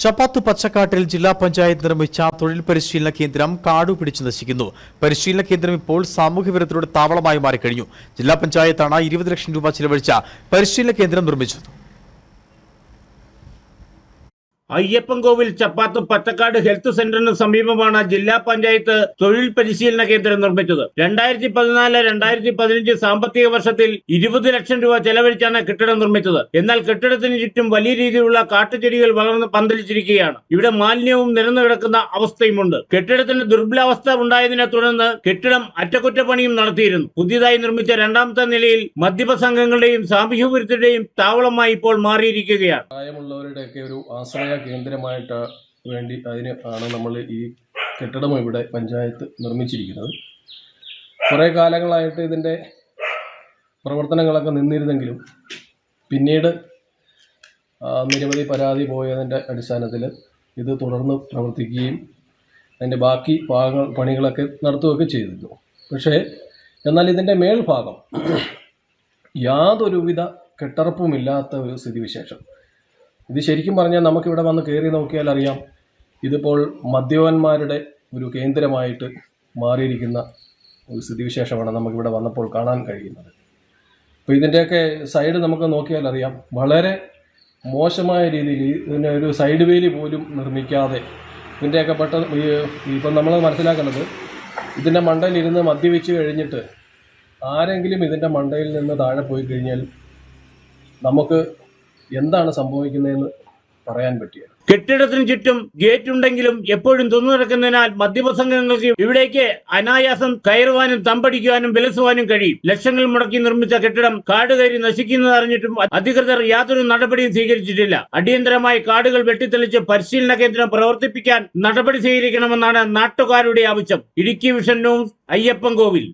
ചപ്പാത്ത് പച്ചക്കാട്ടിൽ ജില്ലാ പഞ്ചായത്ത് നിർമ്മിച്ച തൊഴിൽ പരിശീലന കേന്ദ്രം കാടു പിടിച്ചു നശിക്കുന്നു. പരിശീലന കേന്ദ്രം ഇപ്പോൾ സാമൂഹ്യ വിരുദ്ധരുടെ താവളമായി മാറിക്കഴിഞ്ഞു. ജില്ലാ പഞ്ചായത്താണ് ഇരുപത് ലക്ഷം രൂപ ചിലവഴിച്ച പരിശീലന കേന്ദ്രം നിർമ്മിച്ചത്. അയ്യപ്പൻകോവിൽ ചപ്പാത്ത് പച്ചക്കാട് ഹെൽത്ത് സെന്ററിന് സമീപമാണ് ജില്ലാ പഞ്ചായത്ത് തൊഴിൽ പരിശീലന കേന്ദ്രം നിർമ്മിച്ചത്. രണ്ടായിരത്തി പതിനാല് രണ്ടായിരത്തി പതിനഞ്ച് സാമ്പത്തിക വർഷത്തിൽ ഇരുപത് ലക്ഷം രൂപ ചെലവഴിച്ചാണ് കെട്ടിടം നിർമ്മിച്ചത്. എന്നാൽ കെട്ടിടത്തിന് ചുറ്റും വലിയ രീതിയിലുള്ള കാട്ടുചെടികൾ വളർന്ന് പന്തലിച്ചിരിക്കുകയാണ്. ഇവിടെ മാലിന്യവും നിരന്നു കിടക്കുന്ന അവസ്ഥയുമുണ്ട്. കെട്ടിടത്തിന് ദുർബലാവസ്ഥ ഉണ്ടായതിനെ തുടർന്ന് കെട്ടിടം അറ്റകുറ്റപ്പണിയും നടത്തിയിരുന്നു. പുതിയതായി നിർമ്മിച്ച രണ്ടാമത്തെ നിലയിൽ മദ്യപ സംഘങ്ങളുടെയും സാമൂഹ്യ വിരുദ്ധരുടെയും താവളമായി ഇപ്പോൾ മാറിയിരിക്കുകയാണ്. പ്രായമുള്ളവരുടെയൊക്കെ ഒരു ആശ്രയ കേന്ദ്രമായിട്ട് വേണ്ടി അതിന് ആണ് നമ്മൾ ഈ കെട്ടിടം ഇവിടെ പഞ്ചായത്ത് നിർമ്മിച്ചിരിക്കുന്നത്. കുറേ കാലങ്ങളായിട്ട് ഇതിന്റെ പ്രവർത്തനങ്ങളൊക്കെ നിന്നിരുന്നെങ്കിലും പിന്നീട് നിരവധി പരാതി പോയതിന്റെ അടിസ്ഥാനത്തിൽ ഇത് തുടർന്ന് പ്രവർത്തിക്കുകയും അതിന്റെ ബാക്കി ഭാഗങ്ങൾ പണികളൊക്കെ നടത്തുകയൊക്കെ ചെയ്തിരുന്നു. പക്ഷേ എന്നാൽ ഇതിന്റെ മേൽഭാഗം യാതൊരുവിധ കെട്ടറപ്പുമില്ലാത്ത ഒരു സ്ഥിതിവിശേഷം. ഇത് ശരിക്കും പറഞ്ഞാൽ നമുക്കിവിടെ വന്ന് കയറി നോക്കിയാൽ അറിയാം. ഇതിപ്പോൾ മദ്യപന്മാരുടെ ഒരു കേന്ദ്രമായിട്ട് മാറിയിരിക്കുന്ന ഒരു സ്ഥിതിവിശേഷമാണ് നമുക്കിവിടെ വന്നപ്പോൾ കാണാൻ കഴിയുന്നത്. അപ്പോൾ ഇതിന്റെയൊക്കെ സൈഡ് നമുക്ക് നോക്കിയാൽ അറിയാം. വളരെ മോശമായ രീതിയിൽ ഇതിന്റെ ഒരു സൈഡ് വേലി പോലും നിർമ്മിക്കാതെ ഇതിന്റെയൊക്കെ പെട്ടെന്ന് ഇപ്പം നമ്മൾ മനസ്സിലാക്കുന്നത് ഇതിന്റെ മണ്ടയിലിരുന്ന് മദ്യപിച്ച് കഴിഞ്ഞിട്ട് ആരെങ്കിലും ഇതിന്റെ മണ്ടയിൽ നിന്ന് താഴെ പോയി കഴിഞ്ഞാൽ നമുക്ക് എന്താണ് സംഭവിക്കുന്നതെന്ന് പറയാൻ പറ്റിയത് കെട്ടിടത്തിന് ചുറ്റും ഗേറ്റ് ഉണ്ടെങ്കിലും എപ്പോഴും തുറന്നു നടക്കുന്നതിനാൽ മദ്യപ സംഘങ്ങൾക്ക് ഇവിടേക്ക് അനായാസം കയറുവാനും തമ്പടിക്കുവാനും വിലസുവാനും കഴിയും. ലക്ഷങ്ങൾ മുടക്കി നിർമ്മിച്ച കെട്ടിടം കാട് കയറി നശിക്കുന്നത് അറിഞ്ഞിട്ടും അധികൃതർ യാതൊരു നടപടിയും സ്വീകരിച്ചിട്ടില്ല. അടിയന്തരമായി കാടുകൾ വെട്ടിത്തെളിച്ച് പരിശീലന കേന്ദ്രം പ്രവർത്തിപ്പിക്കാൻ നടപടി സ്വീകരിക്കണമെന്നാണ് നാട്ടുകാരുടെ ആവശ്യം. Idukki vision news Ayyappan Kovil